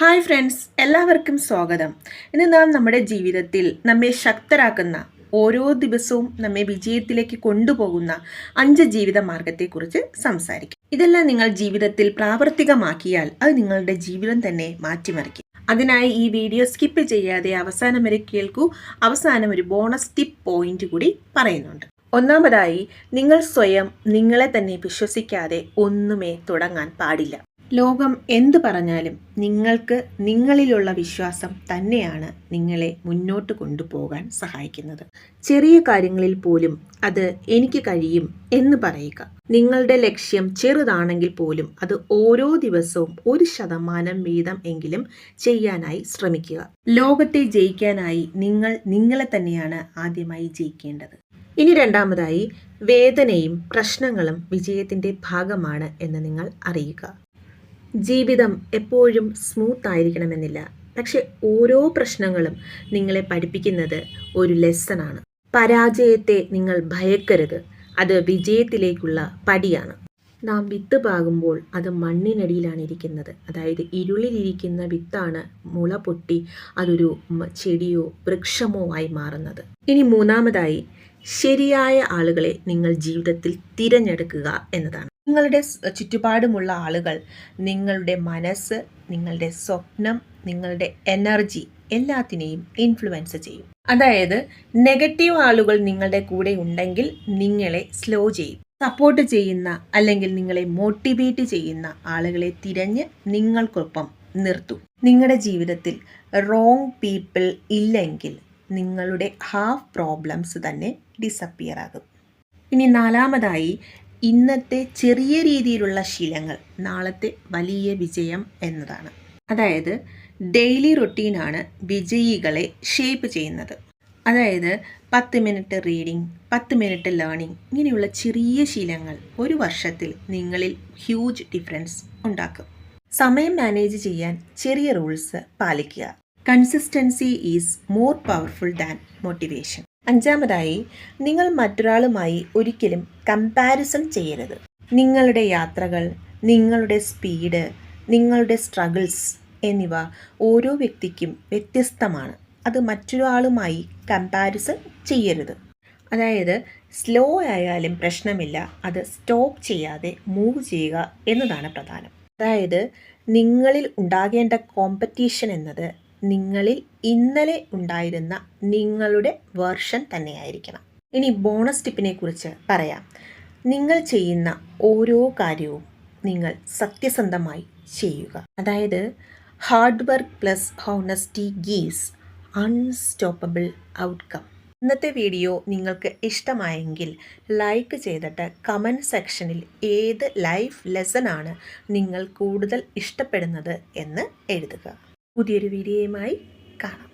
Hi friends എല്ലാവർക്കും സ്വാഗതം. ഇന്ന് നാം നമ്മുടെ ജീവിതത്തിൽ നമ്മെ ശക്തരാക്കുന്ന ഓരോ ദിവസവും നമ്മെ വിജയത്തിലേക്ക് കൊണ്ടുപോകുന്ന അഞ്ച് ജീവിത മാർഗത്തെക്കുറിച്ച് സംസാരിക്കും. ഇതെല്ലാം നിങ്ങൾ ജീവിതത്തിൽ പ്രാവർത്തികമാക്കിയാൽ അത് നിങ്ങളുടെ ജീവിതം തന്നെ മാറ്റിമറിക്കും. അതിനായി ഈ വീഡിയോ സ്കിപ്പ് ചെയ്യാതെ അവസാനം വരെ കേൾക്കൂ. അവസാനം ഒരു ബോണസ് ടിപ്പ് പോയിന്റ് കൂടി പറയുന്നുണ്ട്. ഒന്നാമതായി നിങ്ങൾ സ്വയം നിങ്ങളെ തന്നെ വിശ്വസിക്കാതെ ഒന്നുമേ തുടങ്ങാൻ പാടില്ല. ലോകം എന്തു പറഞ്ഞാലും നിങ്ങൾക്ക് നിങ്ങളിലുള്ള വിശ്വാസം തന്നെയാണ് നിങ്ങളെ മുന്നോട്ട് കൊണ്ടുപോകാൻ സഹായിക്കുന്നത്. ചെറിയ കാര്യങ്ങളിൽ പോലും അത് എനിക്ക് കഴിയും എന്ന് പറയുക. നിങ്ങളുടെ ലക്ഷ്യം ചെറുതാണെങ്കിൽ പോലും അത് ഓരോ ദിവസവും ഒരു ശതമാനം വീതം എങ്കിലും ചെയ്യാനായി ശ്രമിക്കുക. ലോകത്തെ ജയിക്കാനായി നിങ്ങൾ നിങ്ങളെ തന്നെയാണ് ആദ്യമായി ജയിക്കേണ്ടത്. ഇനി രണ്ടാമതായി വേദനയും പ്രശ്നങ്ങളും വിജയത്തിന്റെ ഭാഗമാണ് എന്ന് നിങ്ങൾ അറിയുക. ജീവിതം എപ്പോഴും സ്മൂത്ത് ആയിരിക്കണമെന്നില്ല. പക്ഷെ ഓരോ പ്രശ്നങ്ങളും നിങ്ങളെ പഠിപ്പിക്കുന്നത് ഒരു ലെസണാണ് പരാജയത്തെ നിങ്ങൾ ഭയക്കരുത്. അത് വിജയത്തിലേക്കുള്ള പടിയാണ്. നാം വിത്ത് പാകുമ്പോൾ അത് മണ്ണിനടിയിലാണ് ഇരിക്കുന്നത്. അതായത് ഇരുളിലിരിക്കുന്ന വിത്താണ് മുള പൊട്ടി അതൊരു ചെടിയോ വൃക്ഷമോ ആയി മാറുന്നത്. ഇനി മൂന്നാമതായി ശരിയായ ആളുകളെ നിങ്ങൾ ജീവിതത്തിൽ തിരഞ്ഞെടുക്കുക എന്നതാണ്. നിങ്ങളുടെ ചുറ്റുപാടുമുള്ള ആളുകൾ നിങ്ങളുടെ മനസ്സ് നിങ്ങളുടെ സ്വപ്നം നിങ്ങളുടെ എനർജി എല്ലാത്തിനെയും ഇൻഫ്ലുവൻസ് ചെയ്യും. അതായത് നെഗറ്റീവ് ആളുകൾ നിങ്ങളുടെ കൂടെ ഉണ്ടെങ്കിൽ നിങ്ങളെ സ്ലോ ചെയ്യും. സപ്പോർട്ട് ചെയ്യുന്ന അല്ലെങ്കിൽ നിങ്ങളെ മോട്ടിവേറ്റ് ചെയ്യുന്ന ആളുകളെ തിരഞ്ഞ് നിങ്ങൾക്കൊപ്പം നിർത്തും. നിങ്ങളുടെ ജീവിതത്തിൽ റോങ് പീപ്പിൾ ഇല്ലെങ്കിൽ നിങ്ങളുടെ ഹാഫ് പ്രോബ്ലംസ് തന്നെ ഡിസപ്പിയർ ആകും. ഇനി നാലാമതായി ഇന്നത്തെ ചെറിയ രീതിയിലുള്ള ശീലങ്ങൾ നാളത്തെ വലിയ വിജയം എന്നതാണ്. അതായത് ഡെയിലി റൊട്ടീനാണ് വിജയികളെ ഷേപ്പ് ചെയ്യുന്നത്. അതായത് പത്ത് മിനിറ്റ് റീഡിംഗ് പത്ത് മിനിറ്റ് ലേണിംഗ് ഇങ്ങനെയുള്ള ചെറിയ ശീലങ്ങൾ ഒരു വർഷത്തിൽ നിങ്ങളിൽ ഹ്യൂജ് ഡിഫറൻസ് ഉണ്ടാക്കും. സമയം മാനേജ് ചെയ്യാൻ ചെറിയ റൂൾസ് പാലിക്കുക. Consistency is more powerful than motivation. അഞ്ചാമതായി നിങ്ങൾ മറ്റൊരാളുമായി ഒരിക്കലും കമ്പാരിസൺ ചെയ്യരുത്. നിങ്ങളുടെ യാത്രകൾ നിങ്ങളുടെ സ്പീഡ് നിങ്ങളുടെ സ്ട്രഗിൾസ് എന്നിവ ഓരോ വ്യക്തിക്കും വ്യത്യസ്തമാണ്. അത് മറ്റൊരാളുമായി കമ്പാരിസൺ ചെയ്യരുത്. അതായത് സ്ലോ ആയാലും പ്രശ്നമില്ല അത് സ്റ്റോപ്പ് ചെയ്യാതെ മൂവ് ചെയ്യുക എന്നതാണ് പ്രധാനം. അതായത് നിങ്ങളിൽ ഉണ്ടാകേണ്ട കോമ്പറ്റീഷൻ എന്നത് നിങ്ങളിൽ ഇന്നലെ ഉണ്ടായിരുന്ന നിങ്ങളുടെ വേർഷൻ തന്നെയായിരിക്കണം. ഇനി ബോണസ് ടിപ്പിനെ കുറിച്ച് പറയാം. നിങ്ങൾ ചെയ്യുന്ന ഓരോ കാര്യവും നിങ്ങൾ സത്യസന്ധമായി ചെയ്യുക. അതായത് hard work plus honesty gives unstoppable outcome ഇന്നത്തെ വീഡിയോ നിങ്ങൾക്ക് ഇഷ്ടമായെങ്കിൽ ലൈക്ക് ചെയ്തിട്ട് കമന്റ് സെക്ഷനിൽ ഏത് ലൈഫ് ലെസൺ ആണ് നിങ്ങൾ കൂടുതൽ ഇഷ്ടപ്പെടുന്നത് എന്ന് എഴുതുക. പുതിയൊരു വീഡിയോയുമായി കാണാം.